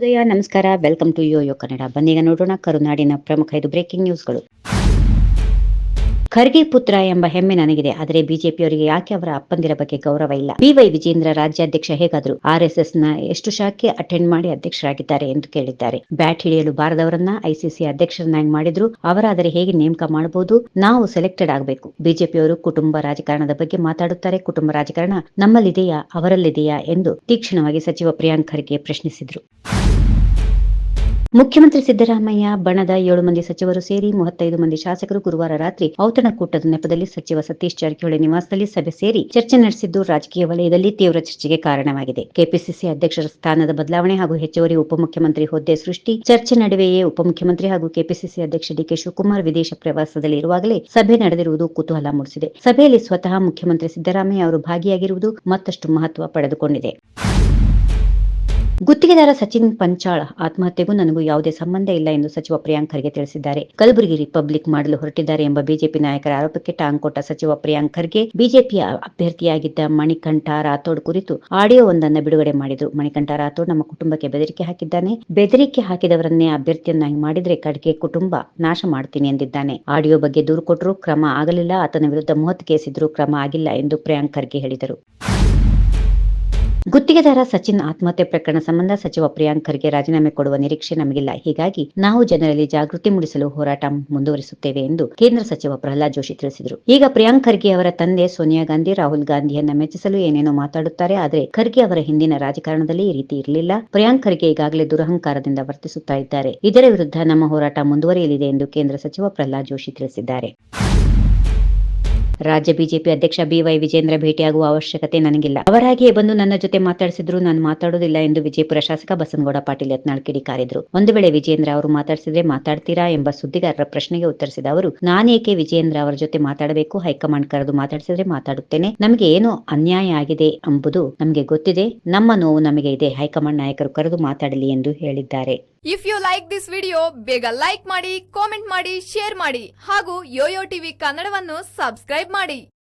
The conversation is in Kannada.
ಶುಭೋದಯ ನಮಸ್ಕಾರ. ವೆಲ್ಕಮ್ ಟು ಯೋಯೋ ಕನ್ನಡ ಬನ್ನೀಗ ನೋಡೋಣ ಕರುನಾಡಿನ ಪ್ರಮುಖ ಐದು ಬ್ರೇಕಿಂಗ್ ನ್ಯೂಸ್ಗಳು ಖರ್ಗೆ ಪುತ್ರ ಎಂಬ ಹೆಮ್ಮೆ ನನಗಿದೆ, ಆದರೆ ಬಿಜೆಪಿಯವರಿಗೆ ಯಾಕೆ ಅವರ ಅಪ್ಪಂದಿರ ಬಗ್ಗೆ ಗೌರವ ಇಲ್ಲ? ಬಿವೈ ವಿಜೇಂದ್ರ ರಾಜ್ಯಾಧ್ಯಕ್ಷ ಹೇಗಾದ್ರು? ಎಸ್ನ ಎಷ್ಟು ಶಾಖೆ ಅಟೆಂಡ್ ಮಾಡಿ ಅಧ್ಯಕ್ಷರಾಗಿದ್ದಾರೆ ಎಂದು ಕೇಳಿದ್ದಾರೆ. ಬ್ಯಾಟ್ ಹಿಡಿಯಲು ಬಾರದವರನ್ನ ಐಸಿಸಿ ಅಧ್ಯಕ್ಷರನ್ನಾಗಿ ಮಾಡಿದ್ರು. ಅವರಾದರೆ ಹೇಗೆ ನೇಮಕ ಮಾಡಬಹುದು? ನಾವು ಸೆಲೆಕ್ಟೆಡ್ ಆಗಬೇಕು. ಬಿಜೆಪಿಯವರು ಕುಟುಂಬ ರಾಜಕಾರಣದ ಬಗ್ಗೆ ಮಾತಾಡುತ್ತಾರೆ. ಕುಟುಂಬ ರಾಜಕಾರಣ ನಮ್ಮಲ್ಲಿದೆಯಾ? ಅವರಲ್ಲಿದೆಯಾ? ಎಂದು ತೀಕ್ಷ್ಣವಾಗಿ ಸಚಿವ ಪ್ರಿಯಾಂಕ್ ಖರ್ಗೆ ಪ್ರಶ್ನಿಸಿದ್ರು. ಮುಖ್ಯಮಂತ್ರಿ ಸಿದ್ದರಾಮಯ್ಯ, ಬಣದ ಏಳು ಮಂದಿ ಸಚಿವರು ಸೇರಿ ಮೂವತ್ತೈದು ಮಂದಿ ಶಾಸಕರು ಗುರುವಾರ ರಾತ್ರಿ ಔತಣಕೂಟದ ನೆಪದಲ್ಲಿ ಸಚಿವ ಸತೀಶ್ ಜಾರಕಿಹೊಳಿ ನಿವಾಸದಲ್ಲಿ ಸಭೆ ಸೇರಿ ಚರ್ಚೆ ನಡೆಸಿದ್ದು ರಾಜಕೀಯ ವಲಯದಲ್ಲಿ ತೀವ್ರ ಚರ್ಚೆಗೆ ಕಾರಣವಾಗಿದೆ. ಕೆಪಿಸಿಸಿ ಅಧ್ಯಕ್ಷರ ಸ್ಥಾನದ ಬದಲಾವಣೆ ಹಾಗೂ ಹೆಚ್ಚುವರಿ ಉಪಮುಖ್ಯಮಂತ್ರಿ ಹುದ್ದೆ ಸೃಷ್ಟಿ, ಚರ್ಚೆ ನಡುವೆಯೇ ಉಪಮುಖ್ಯಮಂತ್ರಿ ಹಾಗೂ ಕೆಪಿಸಿಸಿ ಅಧ್ಯಕ್ಷ ಡಿಕೆ ಶಿವಕುಮಾರ್ ವಿದೇಶ ಪ್ರವಾಸದಲ್ಲಿ ಇರುವಾಗಲೇ ಸಭೆ ನಡೆದಿರುವುದು ಕುತೂಹಲ ಮೂಡಿಸಿದೆ. ಸಭೆಯಲ್ಲಿ ಸ್ವತಃ ಮುಖ್ಯಮಂತ್ರಿ ಸಿದ್ದರಾಮಯ್ಯ ಅವರು ಭಾಗಿಯಾಗಿರುವುದು ಮತ್ತಷ್ಟು ಮಹತ್ವ ಪಡೆದುಕೊಂಡಿದೆ. ಗುತ್ತಿಗೆದಾರ ಸಚಿನ್ ಪಂಚಾಳ ಆತ್ಮಹತ್ಯೆಗೂ ನನಗೂ ಯಾವುದೇ ಸಂಬಂಧ ಇಲ್ಲ ಎಂದು ಸಚಿವ ಪ್ರಿಯಾಂಕ್ ಖರ್ಗೆ ತಿಳಿಸಿದ್ದಾರೆ. ಕಲಬುರಗಿ ರಿಪಬ್ಲಿಕ್ ಮಾಡಲು ಹೊರಟಿದ್ದಾರೆ ಎಂಬ ಬಿಜೆಪಿ ನಾಯಕರ ಆರೋಪಕ್ಕೆ ಟಾಂಗ್ ಕೊಟ್ಟ ಸಚಿವ ಪ್ರಿಯಾಂಕ್ ಖರ್ಗೆ. ಬಿಜೆಪಿಯ ಅಭ್ಯರ್ಥಿಯಾಗಿದ್ದ ಮಣಿಕಂಠ ರಾಥೋಡ್ ಕುರಿತು ಆಡಿಯೋ ಒಂದನ್ನು ಬಿಡುಗಡೆ ಮಾಡಿದ್ರು. ಮಣಿಕಂಠ ರಾಥೋಡ್ ನಮ್ಮ ಕುಟುಂಬಕ್ಕೆ ಬೆದರಿಕೆ ಹಾಕಿದ್ದಾನೆ. ಬೆದರಿಕೆ ಹಾಕಿದವರನ್ನೇ ಅಭ್ಯರ್ಥಿಯನ್ನಾಗಿ ಮಾಡಿದ್ರೆ ಖರ್ಗೆ ಕುಟುಂಬ ನಾಶ ಮಾಡ್ತೀನಿ ಎಂದಿದ್ದಾನೆ. ಆಡಿಯೋ ಬಗ್ಗೆ ದೂರು ಕೊಟ್ಟರು ಕ್ರಮ ಆಗಲಿಲ್ಲ. ಆತನ ವಿರುದ್ಧ ಮೂವತ್ತು ಕೇಸಿದ್ರು ಕ್ರಮ ಆಗಿಲ್ಲ ಎಂದು ಪ್ರಿಯಾಂಕ್ ಖರ್ಗೆ ಹೇಳಿದರು. ಗುತ್ತಿಗೆದಾರ ಸಚಿನ್ ಆತ್ಮಹತ್ಯೆ ಪ್ರಕರಣ ಸಂಬಂಧ ಸಚಿವ ಪ್ರಿಯಾಂಕ್ ಖರ್ಗೆ ರಾಜೀನಾಮೆ ಕೊಡುವ ನಿರೀಕ್ಷೆ ನಮಗಿಲ್ಲ. ಹೀಗಾಗಿ ನಾವು ಜನರಲ್ಲಿ ಜಾಗೃತಿ ಮೂಡಿಸಲು ಹೋರಾಟ ಮುಂದುವರಿಸುತ್ತೇವೆ ಎಂದು ಕೇಂದ್ರ ಸಚಿವ ಪ್ರಹ್ಲಾದ್ ಜೋಶಿ ತಿಳಿಸಿದರು. ಈಗ ಪ್ರಿಯಾಂಕ್ ಖರ್ಗೆ ಅವರ ತಂದೆ ಸೋನಿಯಾ ಗಾಂಧಿ, ರಾಹುಲ್ ಗಾಂಧಿಯನ್ನ ಮೆಚ್ಚಿಸಲು ಏನೇನೋ ಮಾತಾಡುತ್ತಾರೆ, ಆದರೆ ಖರ್ಗೆ ಅವರ ಹಿಂದಿನ ರಾಜಕಾರಣದಲ್ಲಿ ಈ ರೀತಿ ಇರಲಿಲ್ಲ. ಪ್ರಿಯಾಂಕ್ ಖರ್ಗೆ ಈಗಾಗಲೇ ದುರಹಂಕಾರದಿಂದ ವರ್ತಿಸುತ್ತಾ ಇದ್ದಾರೆ. ಇದರ ವಿರುದ್ಧ ನಮ್ಮ ಹೋರಾಟ ಮುಂದುವರಿಯಲಿದೆ ಎಂದು ಕೇಂದ್ರ ಸಚಿವ ಪ್ರಹ್ಲಾದ್ ಜೋಶಿ ತಿಳಿಸಿದ್ದಾರೆ. ರಾಜ್ಯ ಬಿಜೆಪಿ ಅಧ್ಯಕ್ಷ ಬಿವೈ ವಿಜೇಂದ್ರ ಭೇಟಿಯಾಗುವ ಅವಶ್ಯಕತೆ ನನಗಿಲ್ಲ. ಅವರಾಗಿಯೇ ಬಂದು ನನ್ನ ಜೊತೆ ಮಾತಾಡಿಸಿದ್ರು. ನಾನು ಮಾತಾಡೋದಿಲ್ಲ ಎಂದು ವಿಜಯಪುರ ಶಾಸಕ ಬಸನಗೌಡ ಪಾಟೀಲ್ ಯತ್ನಾಳ್ ಕಿಡಿಕಾರಿದ್ರು. ಒಂದು ವೇಳೆ ವಿಜೇಂದ್ರ ಅವರು ಮಾತಾಡಿಸಿದ್ರೆ ಮಾತಾಡ್ತೀರಾ ಎಂಬ ಸುದ್ದಿಗಾರರ ಪ್ರಶ್ನೆಗೆ ಉತ್ತರಿಸಿದ ಅವರು, ನಾನೇಕೆ ವಿಜೇಂದ್ರ ಅವರ ಜೊತೆ ಮಾತಾಡಬೇಕು? ಹೈಕಮಾಂಡ್ ಕರೆದು ಮಾತಾಡಿಸಿದ್ರೆ ಮಾತಾಡುತ್ತೇನೆ. ನಮಗೆ ಏನು ಅನ್ಯಾಯ ಆಗಿದೆ ಎಂಬುದು ನಮಗೆ ಗೊತ್ತಿದೆ. ನಮ್ಮ ನೋವು ನಮಗೆ ಇದೆ. ಹೈಕಮಾಂಡ್ ನಾಯಕರು ಕರೆದು ಮಾತಾಡಲಿ ಎಂದು ಹೇಳಿದ್ದಾರೆ. If you like this video ಬೇಗ ಲೈಕ್ ಮಾಡಿ ಕಾಮೆಂಟ್ ಮಾಡಿ ಶೇರ್ ಮಾಡಿ ಹಾಗೂ ಯೋಯೋ ಟಿವಿ ಕನ್ನಡವನ್ನು ಸಬ್ಸ್ಕ್ರೈಬ್ ಮಾಡಿ.